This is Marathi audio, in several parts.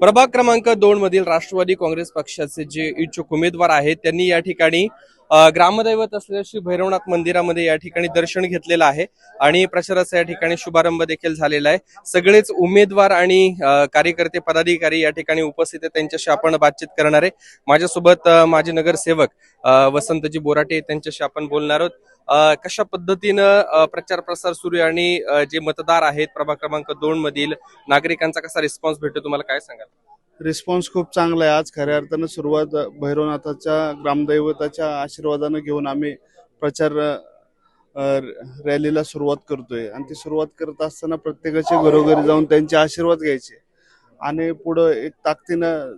प्रभाग क्रमांक दोन मधील राष्ट्रवादी काँग्रेस पक्षाचे जे इच्छुक उमेदवार आहेत त्यांनी या ठिकाणी ग्रामदैवत असलेल्या श्री भैरवनाथ मंदिरामध्ये या ठिकाणी दर्शन घेतलेलं आहे आणि प्रचाराचा या ठिकाणी शुभारंभ देखील झालेला आहे. सगळेच उमेदवार आणि कार्यकर्ते पदाधिकारी या ठिकाणी उपस्थित आहेत त्यांच्याशी आपण बातचीत करणार आहे. माझ्यासोबत माझे माजी नगरसेवक वसंतजी बोराटे त्यांच्याशी आपण बोलणार आहोत. कशा पद्धतीनं प्रचार प्रसार सुरू आहे आणि जे मतदार आहेत प्रभाग क्रमांक दोन मधील नागरिकांचा कसा रिस्पॉन्स भेटतो तुम्हाला काय सांगाल? रिस्पॉन्स खूप चांगला आहे. आज खऱ्या अर्थानं सुरुवात भैरवनाथाच्या ग्रामदैवताच्या आशीर्वादानं घेऊन आम्ही प्रचार रॅलीला सुरुवात करतोय. आणि ती सुरुवात करत असताना प्रत्येकाच्या घरोघरी जाऊन त्यांचे आशीर्वाद घ्यायचे. आणि पुढं एक ताकदीनं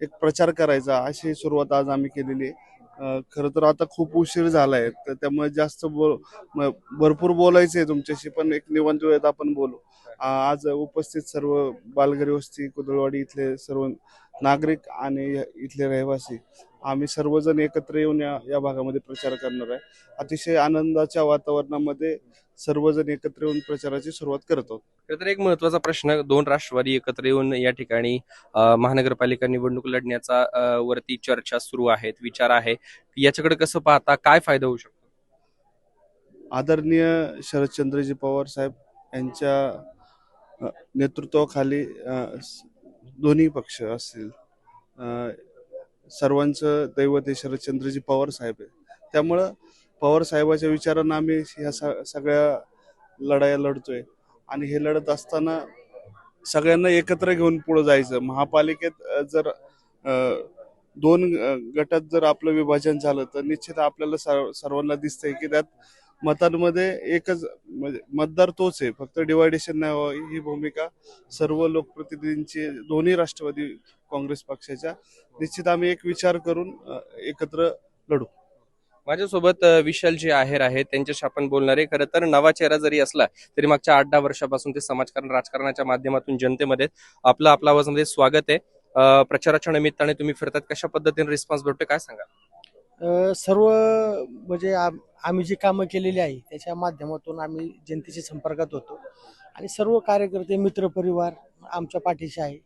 एक प्रचार करायचा अशी सुरुवात आज आम्ही केलेली आहे. खरं तर आता खूप उशीर झालाय. तर त्यामुळे जास्त बोल भरपूर बोलायचं आहे तुमच्याशी पण एक निवांत वेळेत आपण बोलू. आज उपस्थित सर्व बालगरी वस्ती कुदळवाडी इथले सर्व नागरिक आणि इथले रहिवासी आम्ही सर्वजण एकत्र येऊन या या भागामध्ये प्रचार करणार आहे. अतिशय आनंदाच्या वातावरणामध्ये सर्वजण एकत्र येऊन प्रचाराची सुरुवात करत तर एक महत्त्वाचा प्रश्न दोन राष्ट्रवादी एकत्र येऊन या ठिकाणी महानगरपालिका निवडणूक लढण्याचा वरती चर्चा सुरू आहेत विचार आहे याच्याकडे कसं पाहता काय फायदा होऊ शकतो? आदरणीय शरदचंद्रजी पवार साहेब यांच्या नेतृत्वाखाली दोन्ही पक्ष असतील अ, सर्वांचं दैवत हे शरदचंद्रजी पवार साहेब आहे त्यामुळं पवार साहेबाच्या विचारांना आम्ही ह्या स- सगळ्या लढाया लढतोय. आणि हे लढत असताना सगळ्यांना एकत्र घेऊन पुढे जायचं. महापालिकेत जर दोन गटात जर आपलं विभाजन झालं तर निश्चित आपल्याला सर्व- सर्वांना दिसतंय की त्यात मतांमध्ये एकच म्हणजे मतदार तोच आहे. फक्त डिवायडेशन नाही व्हावं ही भूमिका सर्व लोकप्रतिनिधींची दोन्ही राष्ट्रवादी काँग्रेस पक्षाच्या. निश्चित आम्ही एक विचार करून एकत्र लढू. माझ्यासोबत विशाल जे आहेर आहेत त्यांच्याशी आपण बोलणार आहे. खरं तर नवा चेहरा जरी असला तरी मागच्या आठ दहा वर्षापासून ते समाजकारण राजकारणाच्या माध्यमातून जनतेमध्ये आपलं आपला आवाजामध्ये स्वागत आहे. प्रचाराच्या निमित्ताने तुम्ही फिरतात कशा पद्धतीने रिस्पॉन्स भेटतो काय सांगा सर्व म्हणजे आम्ही जी कामं केलेली आहे त्याच्या माध्यमातून आम्ही जनतेच्या संपर्कात होतो. आणि सर्व कार्यकर्ते मित्रपरिवार आमच्या पाठीशी आहे.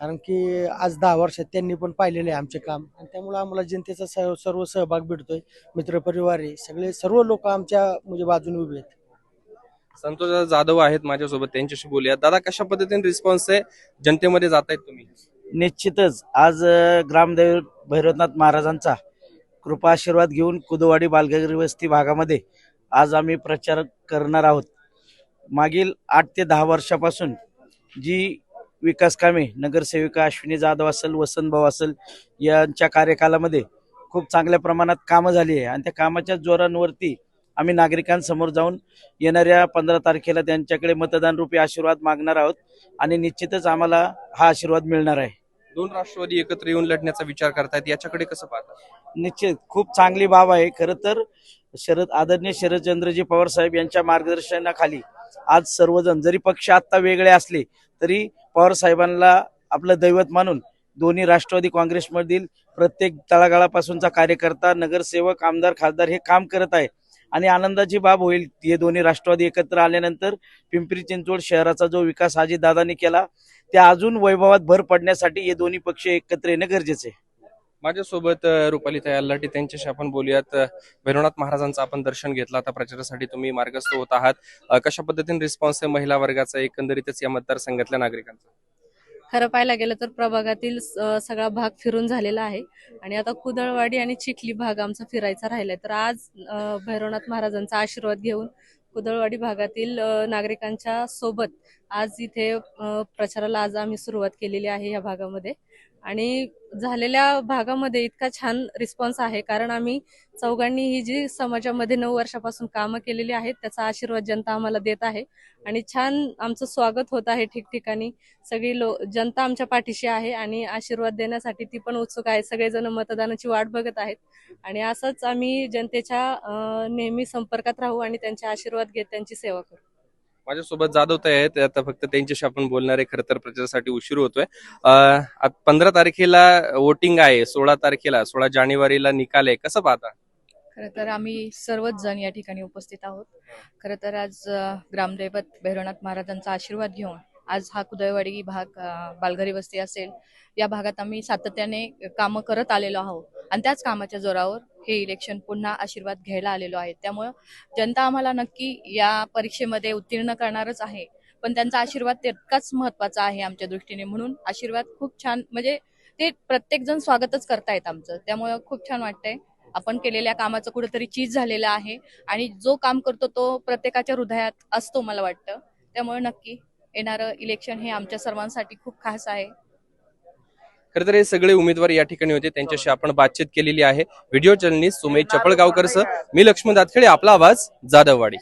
कारण की आज दहा वर्षात त्यांनी पण पाहिलेलं आहे आमचे काम. आणि त्यामुळे आम्हाला जनतेचा सर्व सर्व सहभाग भेटतोय. मित्रपरिवार आहे. सगळे सर्व लोक आमच्या म्हणजे बाजूने उभे आहेत. संतोष जाधव आहेत माझ्यासोबत. त्यांच्याशी बोलूया दादा कशा पद्धतीने रिस्पॉन्स आहे? जनतेमध्ये जात आहेत तुम्ही? निश्चितच. आज ग्रामदैव भैरवनाथ महाराजांचा कृपा आशीर्वाद घेऊन कुदवाडी बालगरी वस्ती भागामध्ये आज आम्ही प्रचार करणार आहोत. मागील आठ ते दहा वर्षापासून जी विकास कामे नगरसेविका अश्विनी जाधव असेल वसंतभाऊ असेल यांच्या कार्यकालामध्ये खूप चांगल्या प्रमाणात कामं झाली आहे. आणि त्या कामाच्या जोरांवरती आम्ही नागरिकांसमोर जाऊन येणाऱ्या पंधरा तारखेला त्यांच्याकडे मतदान रूपी आशीर्वाद मागणार आहोत आणि निश्चितच आम्हाला हा आशीर्वाद मिळणार आहे. दोन राष्ट्रवादी एकत्र येऊन लढण्याचा विचार करतायत याच्याकडे कसं पाहता? निश्चित खूप चांगली बाब आहे. खरं तर शरद आदरणीय शरदचंद्रजी पवार साहेब यांच्या मार्गदर्शनाखाली आज सर्वजण जरी पक्ष आत्ता वेगळे असले तरी पवार साहेबांना आपलं दैवत मानून दोन्ही राष्ट्रवादी काँग्रेसमधील प्रत्येक तळागाळापासूनचा कार्यकर्ता नगरसेवक आमदार खासदार हे काम करत आहे. आणि आनंदाची बाब होईल हे दोन्ही राष्ट्रवादी एकत्र आल्यानंतर पिंपरी चिंचवड शहराचा जो विकास दादांनी केला त्या अजून वैभवात भर पडण्यासाठी हे दोन्ही पक्ष एकत्र येणं गरजेचं आहे. माझ्यासोबत रुपाली तयारलाटी त्यांच्याशी आपण बोलूयात. भैरवनाथ महाराजांचं आपण दर्शन घेतलं. आता प्रचारासाठी तुम्ही मार्गस्थ होत आहात. कशा पद्धतीने रिस्पॉन्स आहे महिला वर्गाचा? एकंदरीतच या मतदारसंघातल्या नागरिकांचा. खरं पाहायला गेलं तर प्रभागातील सगळा भाग फिरून झालेला आहे. आणि आता कुदळवाडी आणि चिखली भाग आमचा फिरायचा राहिलाय. तर आज भैरवनाथ महाराजांचा आशीर्वाद घेऊन कुदळवाडी भागातील नागरिकांच्या सोबत आज इथे प्रचाराला आज आम्ही सुरुवात केलेली आहे या भागामध्ये. आणि झालेल्या भागामध्ये इतका छान रिस्पॉन्स आहे. कारण आम्ही चौघांनी ही जी समाजामध्ये नऊ वर्षापासून कामं केलेली आहेत त्याचा आशीर्वाद जनता आम्हाला देत आहे. आणि छान आमचं स्वागत होत आहे ठिकठिकाणी. सगळी लो जनता आमच्या पाठीशी आहे आणि आशीर्वाद देण्यासाठी ती पण उत्सुक आहे. सगळेजण मतदानाची वाट बघत आहेत. आणि असंच आम्ही जनतेच्या नेहमी संपर्कात राहू आणि त्यांचे आशीर्वाद घेत त्यांची सेवा करू. माझ्यासोबत जाधव ते आहेत. आता फक्त त्यांच्याशी आपण बोलणार आहे. खरं तर प्रचारासाठी उशीर होतोय. पंधरा तारखेला वोटिंग आहे. सोळा तारखेला सोळा जानेवारीला निकाल आहे. कसं पाहता? खरं तर आम्ही सर्वच जण या ठिकाणी उपस्थित आहोत. खरं तर आज ग्रामदैवत भैरवनाथ महाराजांचा आशीर्वाद घेऊन आज हा कुदळवाडी भाग बालघरी वस्ती असेल. या भागात आम्ही सातत्याने कामं करत आलेलो आहोत. आणि त्याच कामाच्या जोरावर हे इलेक्शन पुन्हा आशीर्वाद घ्यायला आलेलो आहे. त्यामुळं जनता आम्हाला नक्की या परीक्षेमध्ये उत्तीर्ण करणारच आहे. पण त्यांचा आशीर्वाद तितकाच महत्त्वाचा आहे आमच्या दृष्टीने. म्हणून आशीर्वाद खूप छान म्हणजे ते प्रत्येक जण स्वागतच करतायत आमचं. त्यामुळं खूप छान वाटतंय. आपण केलेल्या कामाचं कुठेतरी चीज झालेलं आहे. आणि जो काम करतो तो प्रत्येकाच्या हृदयात असतो मला वाटतं. त्यामुळे नक्की येणारं इलेक्शन हे आमच्या सर्वांसाठी खूप खास आहे. खरं तर हे सगळे उमेदवार या ठिकाणी होते. त्यांच्याशी आपण बातचीत केलेली आहे. Video journalist Sumedh Chapalgaonkar sir मी लक्ष्मण दातखेडे आपला आवाज जाधववाडी.